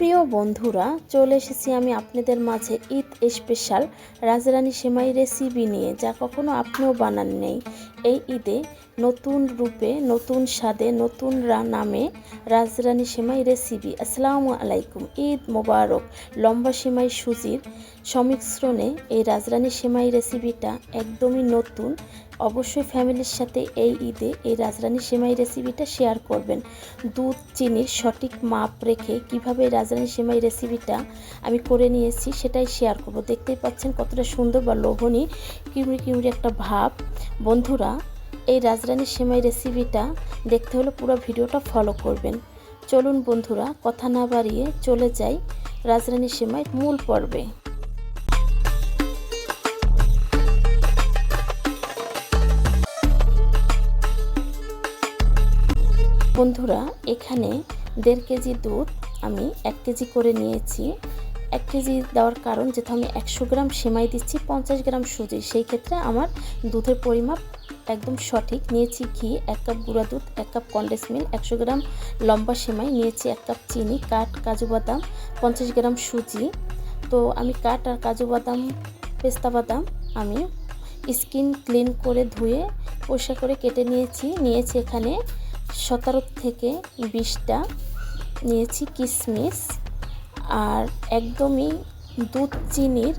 প্রিয় বন্ধুরা, চলে এসেছি আমি আপনাদের মাঝে ঈদ স্পেশাল রাজরানী সেমাই রেসিপি নিয়ে, যা কখনো আপনিও বানান নেই। এই ঈদে নতুন রূপে, নতুন স্বাদে, নতুন রা- নামে রাজরানী সেমাই রেসিপি আসসালামু আলাইকুম। ঈদ মোবারক। লম্বা সেমাই সুজির সমিশ্রণে এই রাজরানী সেমাই রেসিপিটা একদমই নতুন অবশ্যই ফ্যামিলির সাথে এই ঈদে এই রাজরানী সেমাই রেসিপিটা শেয়ার করবেন। দুধ, চিনির সঠিক মাপ রেখে কীভাবে রাজরানী সেমাই রেসিপিটা আমি করে নিয়েছি সেটাই শেয়ার করব। দেখতেই পাচ্ছেন কতটা সুন্দর বা লোভনী কিউড়ি কিউড়ি একটা ভাব। বন্ধুরা, এই রাজরানী সেমাই রেসিপিটা দেখতে হলে পুরো ভিডিওটা ফলো করবেন। চলুন বন্ধুরা, কথা না বাড়িয়ে চলে যাই রাজরানী সেমাই মূল পর্বে। বন্ধুরা, এখানে দেড় কেজি দুধ আমি এক কেজি করে নিয়েছি। এক কেজি দেওয়ার কারণ যেহেতু আমি একশো গ্রাম সেমাই দিচ্ছি, পঞ্চাশ গ্রাম সুজি, সেই ক্ষেত্রে আমার দুধের পরিমাপ একদম সঠিক। নিয়েছি ঘি, এক কাপ গুঁড়া দুধ, এক কাপ কন্ডেন্স মিল্ক একশো গ্রাম লম্বা সেমাই, নিয়েছি এক কাপ চিনি, কাঠ, কাজু বাদাম, পঞ্চাশ গ্রাম সুজি। তো আমি কাঠ আর কাজু বাদাম, পেস্তা বাদাম আমি স্কিন ক্লিন করে ধুয়ে, পরিষ্কার করে কেটে নিয়েছি। নিয়েছি এখানে সতেরো থেকে বিশটা নিয়েছি কিশমিশ আর একদমই দুধ চিনির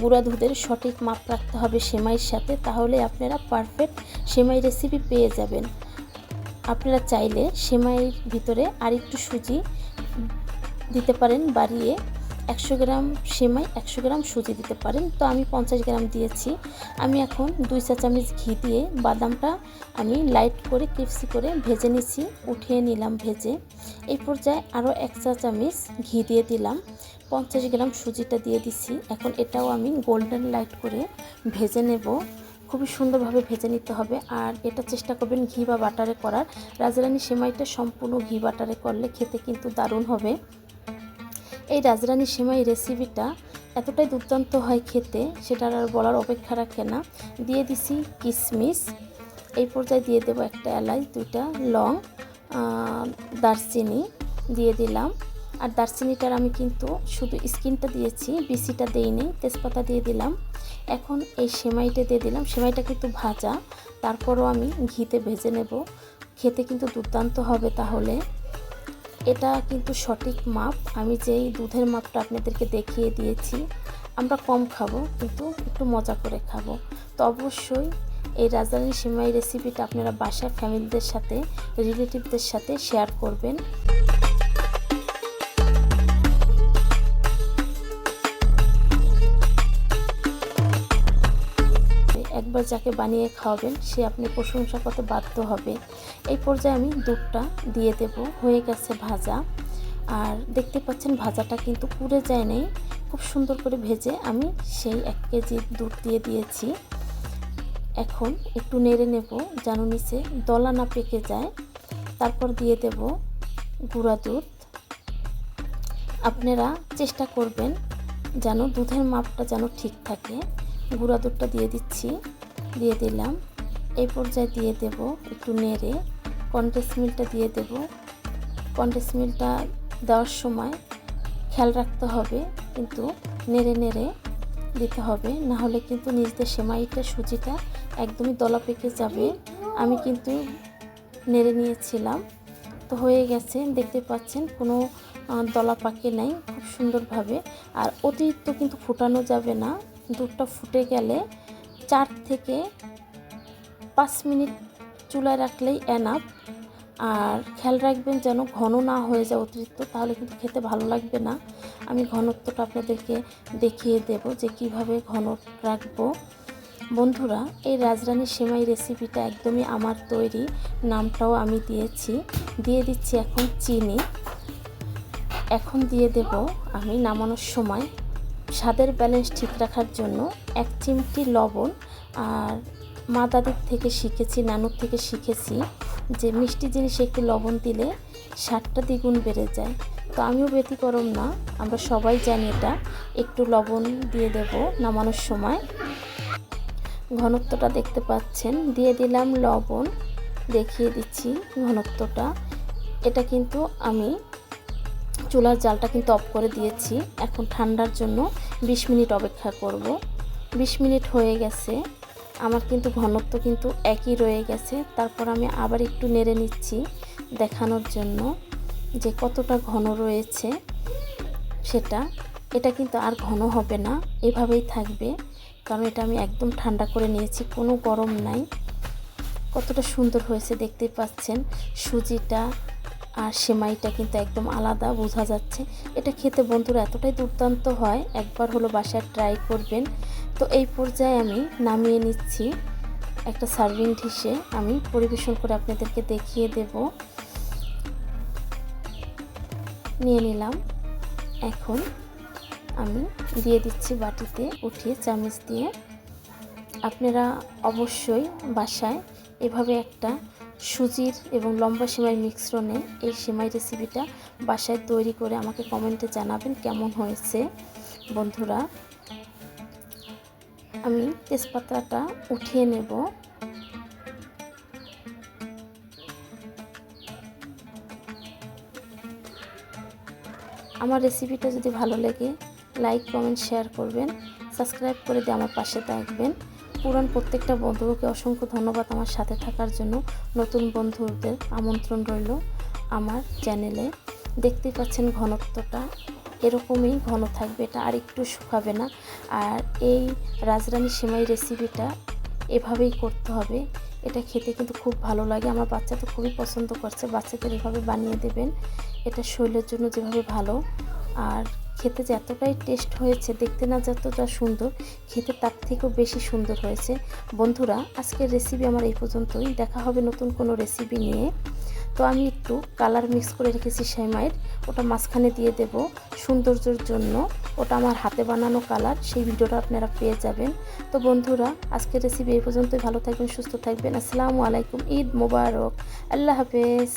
গুঁড়া দুধের সঠিক মাপ রাখতে হবে সেমাইয়ের সাথে, তাহলে আপনারা পারফেক্ট সেমাই রেসিপি পেয়ে যাবেন। আপনারা চাইলে সেমাইয়ের ভিতরে আরেকটু সুজি দিতে পারেন বাড়িয়ে। একশো গ্রাম সেমাই, একশো গ্রাম সুজি দিতে পারেন। তো আমি পঞ্চাশ গ্রাম দিয়েছি। আমি এখন দুই চা চামচ ঘি দিয়ে বাদামটা আমি লাইট করে ক্রিপসি করে ভেজে নিছি উঠিয়ে নিলাম ভেজে। এই পর্যায়ে আরও এক চা চামচ ঘি দিয়ে দিলাম। পঞ্চাশ গ্রাম সুজিটা দিয়ে দিছি। এখন এটাও আমি গোল্ডেন লাইট করে ভেজে নেব। খুবই সুন্দরভাবে ভেজে নিতে হবে। আর এটা চেষ্টা করবেন ঘি বা বাটারে করার। রাজরানী সেমাইটা সম্পূর্ণ ঘি বাটারে করলে খেতে কিন্তু দারুণ হবে। এই রাজরানি সেমাই রেসিপিটা এতটাই দুর্দান্ত হয় খেতে, সেটার আর বলার অপেক্ষা রাখে না। দিয়ে দিছি কিশমিশ এই পর্যায়ে দিয়ে দেবো একটা এলাচ, দুইটা লং দারচিনি দিয়ে দিলাম। আর দারচিনিটার আমি কিন্তু শুধু স্কিনটা দিয়েছি বিসিটা দেইনি, তেজপাতা দিয়ে দিলাম। এখন এই সেমাইটা দিয়ে দিলাম। সেমাইটা কিন্তু ভাজা, তারপরও আমি ঘিতে ভেজে নেব। খেতে কিন্তু দুর্দান্ত হবে তাহলে। এটা কিন্তু সঠিক মাপ। আমি যেই দুধের মাপটা আপনাদেরকে দেখিয়ে দিয়েছি, আমরা কম খাব, কিন্তু একটু মজা করে খাব। তো অবশ্যই এই রাজধানী সিমাই রেসিপিটা আপনারা বাসায় ফ্যামিলিদের সাথে রিলেটিভদের সাথে শেয়ার করবেন। একবার যাকে বানিয়ে খাওয়াবেন, সে আপনি প্রশংসা করতে বাধ্য হবে। এই পর্যায়ে আমি দুধটা দিয়ে দেব। হয়ে গেছে ভাজা। আর দেখতে পাচ্ছেন ভাজাটা কিন্তু পুড়ে যায় নাই। খুব সুন্দর করে ভেজে আমি সেই এক কেজি দুধ দিয়ে দিয়েছি। এখন একটু নেড়ে নেব যেন নিচে দলা না পেকে যায়। তারপর দিয়ে দেব গুঁড়া দুধ। আপনারা চেষ্টা করবেন যেন দুধের মাপটা যেন ঠিক থাকে। গুঁড়া দুধটা দিয়ে দিচ্ছি। দিয়ে দিলাম। এই পর্যায়ে দিয়ে দেব একটু নেড়ে। কন্ডেন্স মিলটা দিয়ে দেব। কন্ডেন্স মিলটা দেওয়ার সময় খেয়াল রাখতে হবে, কিন্তু নেড়ে নেড়ে দিতে হবে। না হলে কিন্তু নিজেদের সেমাইটা, সুজিটা একদমই দলা পেকে যাবে। আমি কিন্তু নেড়ে নিয়েছিলাম। তো হয়ে গেছে। দেখতে পাচ্ছেন কোনো দলা পাকে নাই খুব সুন্দরভাবে। আর অতিরিক্ত কিন্তু ফুটানো যাবে না। দুধটা ফুটে গেলে চার থেকে পাঁচ মিনিট চুলায় রাখলেই এনাফ আর খেয়াল রাখবেন যেন ঘন না হয়ে যায় অতিরিক্ত, তাহলে কিন্তু খেতে ভালো লাগবে না। আমি ঘনত্বটা আপনাদেরকে দেখিয়ে দেব যে কীভাবে ঘন রাখব। বন্ধুরা, এই রাজরানী সেমাই রেসিপিটা একদমই আমার তৈরি, নামটাও আমি দিয়েছি। দিয়ে দিচ্ছি এখন চিনি। এখন দিয়ে দেব আমি নামানোর সময়। স্বাদের ব্যালেন্স ঠিক রাখার জন্য এক চিমটি লবণ আর মা দাদির থেকে শিখেছি, নানুর থেকে শিখেছি যে মিষ্টি জিনিসে একটু লবণ দিলে স্বাদটা দ্বিগুণ বেড়ে যায়। তো আমিও ব্যতিক্রম না, আমরা সবাই জানি এটা, একটু লবণ দিয়ে দেব নামানোর সময়। ঘনত্বটা দেখতে পাচ্ছেন, দিয়ে দিলাম লবণ, দেখিয়ে দিচ্ছি ঘনত্বটা। এটা কিন্তু আমি চুলার জালটা কিন্তু অফ করে দিয়েছি। এখন ঠান্ডার জন্য 20 মিনিট অপেক্ষা করব। 20 মিনিট হয়ে গেছে। আমার কিন্তু ঘনত্ব কিন্তু একই রয়ে গেছে। তারপর আমি আবার একটু নেড়ে নিচ্ছি দেখানোর জন্য যে কতটা ঘন রয়েছে সেটা। এটা কিন্তু আর ঘন হবে না, এভাবেই থাকবে। কারণ এটা আমি একদম ঠান্ডা করে নিয়েছি, কোনো গরম নাই। কতটা সুন্দর হয়েছে দেখতেই পাচ্ছেন। সুজিটা আর সেমাইটা কিন্তু একদম আলাদা, বোঝা যাচ্ছে। এটা খেতে বন্ধুরা এতটাই দুর্দান্ত হয়, একবার হলো বাসায় ট্রাই করবেন। তো এই পর্যায়ে আমি নামিয়ে নিচ্ছি একটা সার্ভিং ডিশে আমি পরিবেশন করে আপনাদেরকে দেখিয়ে দেব। নিয়ে নিলাম। এখন আমি দিয়ে দিচ্ছি বাটিতে, উঠিয়ে চামচ দিয়ে। আপনারা অবশ্যই বাসায় এভাবে একটা সুজির এবং লম্বা সেমাই মিশ্রণে এই সেমাই রেসিপিটা বাসায় তৈরি করে আমাকে কমেন্টে জানাবেন কেমন হয়েছে। বন্ধুরা, আমি তেজপাতাটা উঠিয়ে নেব। আমার রেসিপিটা যদি ভালো লাগে লাইক কমেন্ট শেয়ার করবেন। সাবস্ক্রাইব করে দিয়ে আমার পাশে থাকবেন। পুরান প্রত্যেকটা বন্ধুকে অসংখ্য ধন্যবাদ আমার সাথে থাকার জন্য। নতুন বন্ধুদের আমন্ত্রণ রইল আমার চ্যানেলে। দেখতেই পাচ্ছেন ঘনত্বটা। এরকমই ঘন থাকবে, এটা আর একটু শুকাবে না। আর এই রাজরানী সেমাই রেসিপিটা এভাবেই করতে হবে। এটা খেতে কিন্তু খুব ভালো লাগে। আমার বাচ্চা তো খুবই পছন্দ করছে। বাচ্চাদের এভাবে বানিয়ে দেবেন। এটা শরীরের জন্য যেভাবে ভালো। আর খেতে যতটাই টেস্ট হয়েছে, দেখতে না যতটা সুন্দর, খেতে তার থেকেও বেশি সুন্দর হয়েছে। বন্ধুরা, আজকের রেসিপি আমার এই পর্যন্তই। দেখা হবে নতুন কোনো রেসিপি নিয়ে। তো আমি একটু কালার মিক্স করে রেখেছি সেমাইয়ের ওটা মাঝখানে দিয়ে দেব সৌন্দর্যের জন্য। ওটা আমার হাতে বানানো কালার সেই ভিডিওটা আপনারা পেয়ে যাবেন। তো বন্ধুরা, আজকের রেসিপি এই পর্যন্তই। ভালো থাকবেন, সুস্থ থাকবেন। আসসালামু আলাইকুম, ঈদ মোবারক। আল্লাহ হাফেজ।